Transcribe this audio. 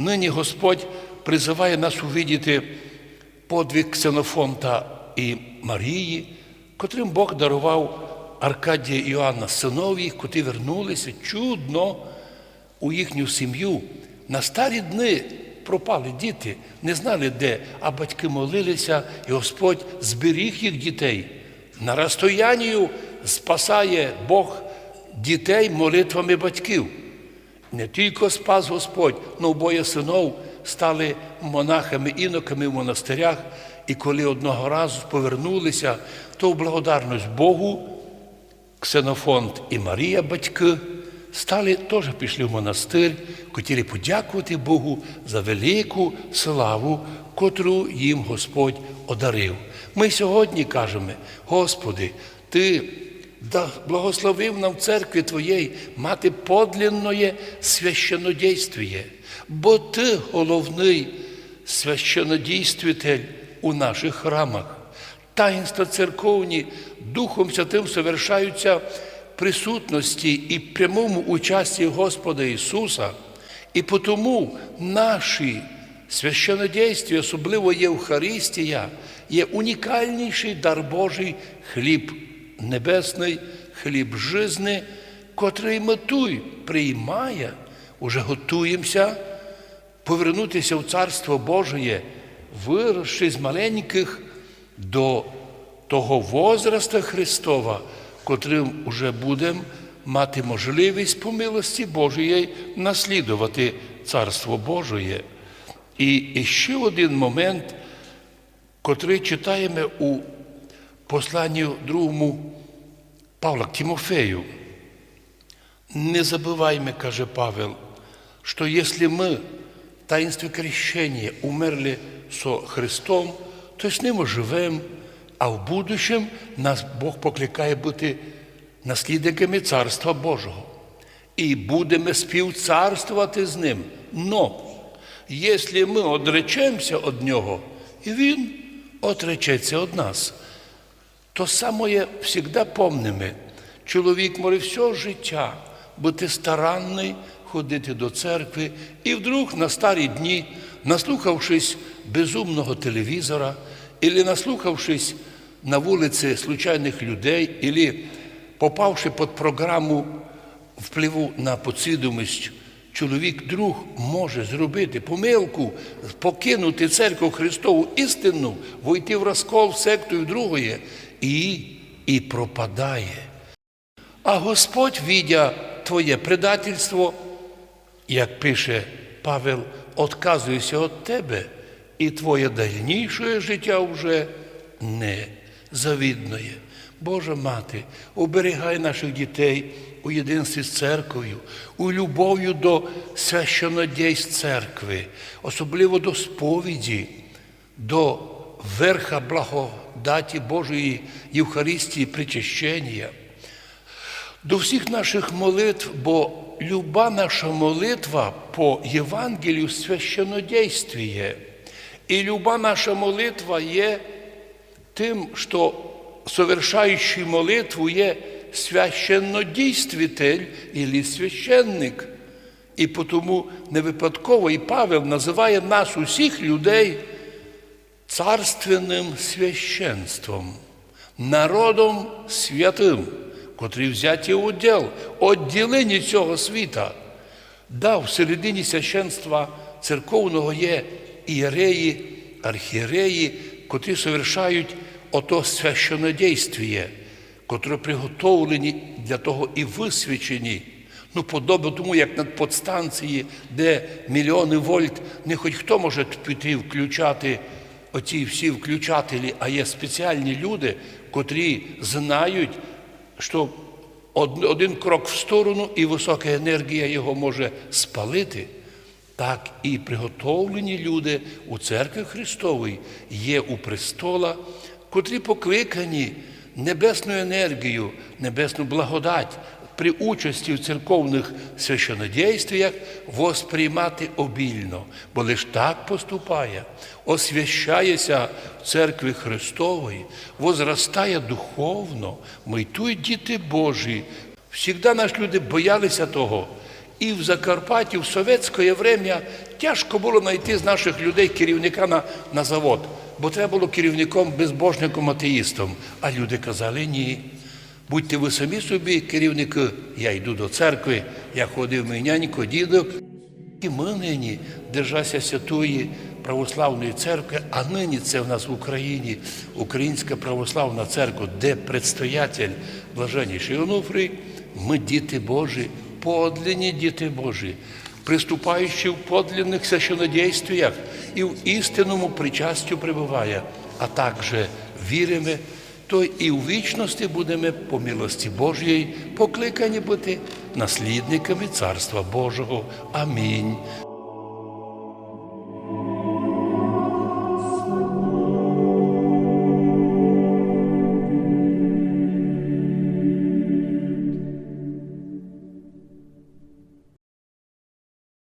Нині Господь призиває нас увидіти подвиг Ксенофонта і Марії, котрим Бог дарував Аркадія Іоанна, синові, котрі вернулися чудно у їхню сім'ю. На старі дни пропали діти, не знали де, а батьки молилися, і Господь зберіг їх дітей. На розстоянні спасає Бог дітей молитвами батьків. Не тільки спас Господь, але обоє синов стали монахами, іноками в монастирях, і коли одного разу повернулися, то в благодарність Богу Ксенофонт і Марія, батьки, стали теж пішли в монастир, хотіли подякувати Богу за велику славу, котру їм Господь одарив. Ми сьогодні кажемо, Господи, Ти да благословив нам церкві Твоєї мати подлинное священодействие, бо Ти головний священодійствитель у наших храмах. Таїнства церковні Духом Святим совершаються присутності і прямому участі Господа Ісуса, і тому наші священодействі, особливо Євхаристія, є унікальніший дар Божий хліб небесний, хліб жизни, котрий метуй приймає, уже готуємося повернутися в Царство Божє, виросши з маленьких до того возраста Христова, котрим уже будемо мати можливість по милості Божої наслідувати Царство Божє. І ще один момент, котрий читаємо у посланні другому Павла к Тимофею. Не забываем, каже Павел, что если мы в таинстве крещения умерли со Христом, то з ним живемо, а в будущем нас Бог покликає бути наслідниками Царства Божого. І будемо співцарствувати з ним. Но, якщо ми одречемося від Нього, і Він отречеться від нас. То саме завжди помнимо, чоловік може все життя бути старанний, ходити до церкви, і вдруг на старі дні, наслухавшись безумного телевізора, або наслухавшись на вулиці случайних людей, або попавши під програму впливу на підсвідомість, чоловік друг може зробити помилку, покинути церкву Христову істину, войти в розкол в секту і другої, і, і пропадає. А Господь, видя твоє предательство, як пише Павел, отказується від тебе, і твоє дальніше життя вже не завідноє. Божа мати, оберігай наших дітей у єдинстві з церквою, у любов'ю до священодійств церкви, особливо до сповіді, до верха благодаті Божої Євхаристії причащення, до всіх наших молитв, бо люба наша молитва по Євангелію священодействіє. І люба наша молитва є тим, що совершаючий молитву є священнодійствитель і священник. І тому не випадково і Павел називає нас усіх людей царственним священством, народом святим, котрий взяті уділ, відділені цього світа. Да, в середині священства церковного є ієреї, архієреї, котрі совершають ото священодействіє, котре приготовлені для того і висвячені. Ну, подобно тому, як на подстанції, де мільйони вольт, не хоч хто може піти включати оці всі включателі, а є спеціальні люди, котрі знають, що один крок в сторону і висока енергія його може спалити. Так і приготовлені люди у церкві Христовій є у престола, котрі покликані небесною енергією, небесну благодать при участі в церковних священодействіях восприймати обільно, бо лиш так поступає, освящається в церкві Христової, возростає духовно, майтують діти Божі. Всігда наші люди боялися того. І в Закарпатті в совєтське время Тяжко було знайти з наших людей керівника на, на завод, бо треба було керівником безбожником атеїстом. А люди казали ні. Будьте ви самі собі керівники, я йду до церкви, я ходив мій нянько, дідок. І ми нині, держася святої православної церкви, а нині це в нас в Україні Українська православна церква, де предстоятель блаженніший Онуфрій, ми діти Божі, подлинні діти Божі, приступаючи в подлинних священодействіях і в істинному причастю пребуває, а також віримо, то і у вічності будемо по милості Божій покликані бути наслідниками Царства Божого. Амінь.